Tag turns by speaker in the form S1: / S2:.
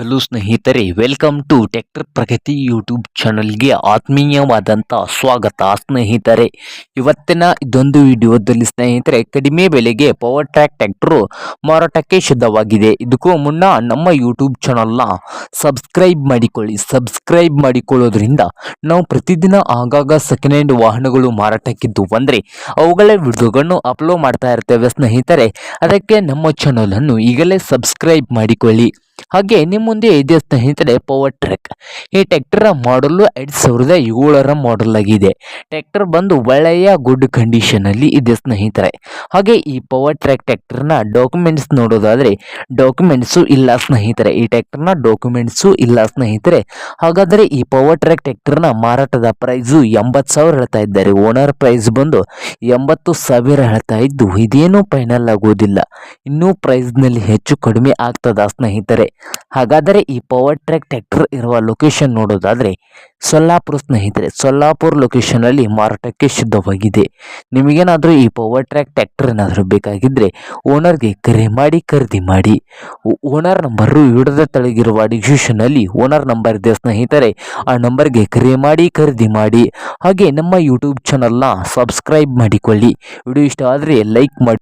S1: Hello ಸ್ನೇಹಿತರೆ welcome to tractor Pragati YouTube ಚಾನಲ್ಗೆ ಆತ್ಮೀಯವಾದಂಥ ಸ್ವಾಗತ ಸ್ನೇಹಿತರೆ. ಇವತ್ತಿನ ಇದೊಂದು ವಿಡಿಯೋದಲ್ಲಿ ಸ್ನೇಹಿತರೆ, ಕಡಿಮೆ ಬೆಲೆಗೆ ಪವರ್ ಟ್ರ್ಯಾಕ್ ಟ್ಯಾಕ್ಟ್ರು ಮಾರಾಟಕ್ಕೆ ಸಿದ್ಧವಾಗಿದೆ ಇದಕ್ಕೂ ಮುನ್ನ ನಮ್ಮ ಯೂಟ್ಯೂಬ್ ಚಾನಲ್ನ ಸಬ್ಸ್ಕ್ರೈಬ್ ಮಾಡಿಕೊಳ್ಳಿ. ಸಬ್ಸ್ಕ್ರೈಬ್ ಮಾಡಿಕೊಳ್ಳೋದ್ರಿಂದ ನಾವು ಪ್ರತಿದಿನ ಆಗಾಗ ಸೆಕೆಂಡ್ ಹ್ಯಾಂಡ್ ವಾಹನಗಳು ಮಾರಾಟಕ್ಕಿದ್ದು ಬಂದರೆ, ಅವುಗಳ ವಿಡಿಯೋಗಳನ್ನು ಅಪ್ಲೋಡ್ ಮಾಡ್ತಾ ಇರ್ತೇವೆ ಸ್ನೇಹಿತರೆ. ಅದಕ್ಕೆ ನಮ್ಮ ಚಾನಲನ್ನು ಈಗಲೇ ಸಬ್ಸ್ಕ್ರೈಬ್ ಮಾಡಿಕೊಳ್ಳಿ. ಹಾಗೆ ನಿಮ್ಮ ಮುಂದೆ ಇದೆ ಸ್ನೇಹಿತರೆ ಪವರ್ ಟ್ರ್ಯಾಕ್ ಈ ಟ್ರ್ಯಾಕ್ಟರ್ ಮಾಡಲು ಎರಡು ಸಾವಿರದ ಏಳರ ಮಾಡಲ್ ಆಗಿದೆ. ಟ್ರ್ಯಾಕ್ಟರ್ ಬಂದು ಒಳ್ಳೆಯ ಗುಡ್ ಕಂಡೀಷನ್ ಅಲ್ಲಿ ಇದೆ ಸ್ನೇಹಿತರೆ. ಹಾಗೆ ಈ ಪವರ್ ಟ್ರ್ಯಾಕ್ ಟ್ರ್ಯಾಕ್ಟರ್ನ ಡಾಕ್ಯುಮೆಂಟ್ಸ್ ನೋಡೋದಾದ್ರೆ ಡಾಕ್ಯುಮೆಂಟ್ಸು ಇಲ್ಲ ಸ್ನೇಹಿತರೆ. ಈ ಟ್ರ್ಯಾಕ್ಟರ್ನ ಡಾಕ್ಯುಮೆಂಟ್ಸು ಇಲ್ಲ ಸ್ನೇಹಿತರೆ. ಹಾಗಾದರೆ ಈ ಪವರ್ ಟ್ರ್ಯಾಕ್ ಟ್ರ್ಯಾಕ್ಟರ್ನ ಮಾರಾಟದ ಪ್ರೈಸು ಎಂಬತ್ತು ಸಾವಿರ ಹೇಳ್ತಾ ಇದ್ದಾರೆ. ಓನರ್ ಪ್ರೈಸ್ ಬಂದು ಎಂಬತ್ತು ಸಾವಿರ ಹೇಳ್ತಾ ಇದ್ದು, ಇದೇನು ಫೈನಲ್ ಆಗೋದಿಲ್ಲ. ಇನ್ನೂ ಪ್ರೈಸ್ನಲ್ಲಿ ಹೆಚ್ಚು ಕಡಿಮೆ ಆಗ್ತದ ಸ್ನೇಹಿತರೆ. ಹಾಗಾದರೆ ಈ ಪವರ್ ಟ್ರ್ಯಾಕ್ ಟ್ರ್ಯಾಕ್ಟರ್ ಇರುವ ಲೊಕೇಶನ್ ನೋಡೋದಾದರೆ ಸೊಲ್ಲಾಪುರ ಸ್ನೇಹಿತರೆ, ಸೊಲ್ಲಾಪುರ ಲೊಕೇಶನಲ್ಲಿ ಮಾರಾಟಕ್ಕೆ ಸಿದ್ಧವಾಗಿದೆ ನಿಮಗೇನಾದರೂ ಈ ಪವರ್ ಟ್ರ್ಯಾಕ್ ಟ್ರ್ಯಾಕ್ಟರ್ ಏನಾದರೂ ಬೇಕಾಗಿದ್ದರೆ ಓನರ್ಗೆ ಕರೆ ಮಾಡಿ, ಖರೀದಿ ಮಾಡಿ. ಓನರ್ ನಂಬರು ವಿಡದ ತೆಳಗಿರುವ ಡಿಸ್ಕ್ರಿಪ್ಷನಲ್ಲಿ ಓನರ್ ನಂಬರ್ ಇದೆ ಸ್ನೇಹಿತರೆ, ಆ ನಂಬರ್ಗೆ ಕರೆ ಮಾಡಿ, ಖರೀದಿ ಮಾಡಿ. ಹಾಗೆ ನಮ್ಮ ಯೂಟ್ಯೂಬ್ ಚಾನಲ್ನ ಸಬ್ಸ್ಕ್ರೈಬ್ ಮಾಡಿಕೊಳ್ಳಿ. ವಿಡಿಯೋ ಇಷ್ಟ ಆದರೆ ಲೈಕ್ ಮಾಡಿ.